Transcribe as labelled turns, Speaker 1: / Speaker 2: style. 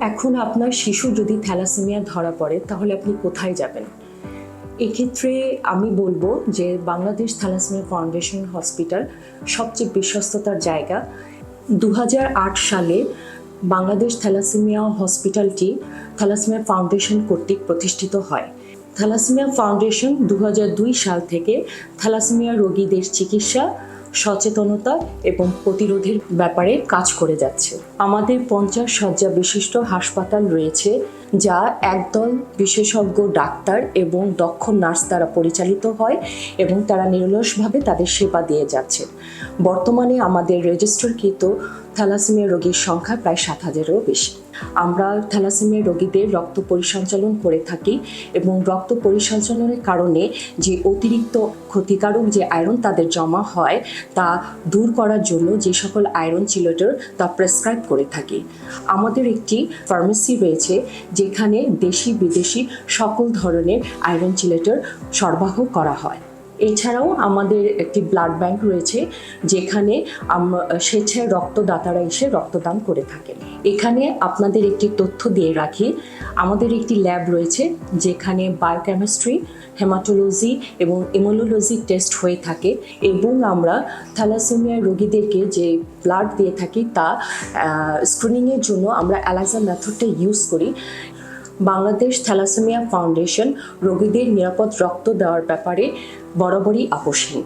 Speaker 1: এখন আপনার শিশু যদি থ্যালাসেমিয়া ধরা পড়ে, তাহলে আপনি কোথায় যাবেন? এক্ষেত্রে আমি বলব যে বাংলাদেশ থ্যালাসেমিয়া ফাউন্ডেশন হসপিটাল সবচেয়ে বিশ্বস্ততার জায়গা। দু হাজার আট সালে বাংলাদেশ থ্যালাসেমিয়া হসপিটালটি থ্যালাসেমিয়া ফাউন্ডেশন কর্তৃক প্রতিষ্ঠিত হয়। থ্যালাসেমিয়া ফাউন্ডেশন দু হাজার দুই সাল থেকে থ্যালাসেমিয়া রোগীদের চিকিৎসা সচেতনতা এবং প্রতিরোধের ব্যাপারে কাজ করে যাচ্ছে। আমাদের পঞ্চাশ শয্যা বিশিষ্ট হাসপাতাল রয়েছে যা একদল বিশেষজ্ঞ ডাক্তার এবং দক্ষ নার্স দ্বারা পরিচালিত হয় এবং তারা নিরলসভাবে তাদের সেবা দিয়ে যাচ্ছে। বর্তমানে আমাদের রেজিস্টারকৃত থ্যালাসেমিয়া রোগীর সংখ্যা প্রায় সাত হাজারেরও বেশি। আমরা থ্যালাসেমিয়া রোগীদের রক্ত পরিসঞ্চালন করে থাকি এবং রক্ত পরিসঞ্চালনের কারণে যে অতিরিক্ত ক্ষতিকারক যে আয়রন তাদের জমা হয়, তা দূর করার জন্য যে সকল আয়রন চিলেটর তা প্রেসক্রাইব করে থাকি। আমাদের একটি ফার্মেসি রয়েছে যেখানে দেশি বিদেশি সকল ধরনের আয়রন চিলেটর সরবরাহ করা হয়। এছাড়াও আমাদের একটি ব্লাড ব্যাংক রয়েছে, যেখানে স্বেচ্ছায় রক্তদাতারা এসে রক্তদান করে থাকেন। এখানে আপনাদের একটি তথ্য দিয়ে রাখি, আমাদের একটি ল্যাব রয়েছে, যেখানে বায়োকেমিস্ট্রি হেমাটোলজি এবং ইমোনোলজি টেস্ট হয়ে থাকে এবং আমরা থ্যালাসেমিয়া রোগীদেরকে যে ব্লাড দিয়ে থাকি তা স্ক্রিনিংয়ের জন্য আমরা অ্যালাইজা মেথডটা ইউজ করি। বাংলাদেশ থ্যালাসেমিয়া ফাউন্ডেশন রোগীদের নিরাপদ রক্ত দেওয়ার ব্যাপারে বরাবরই আপোষহীন।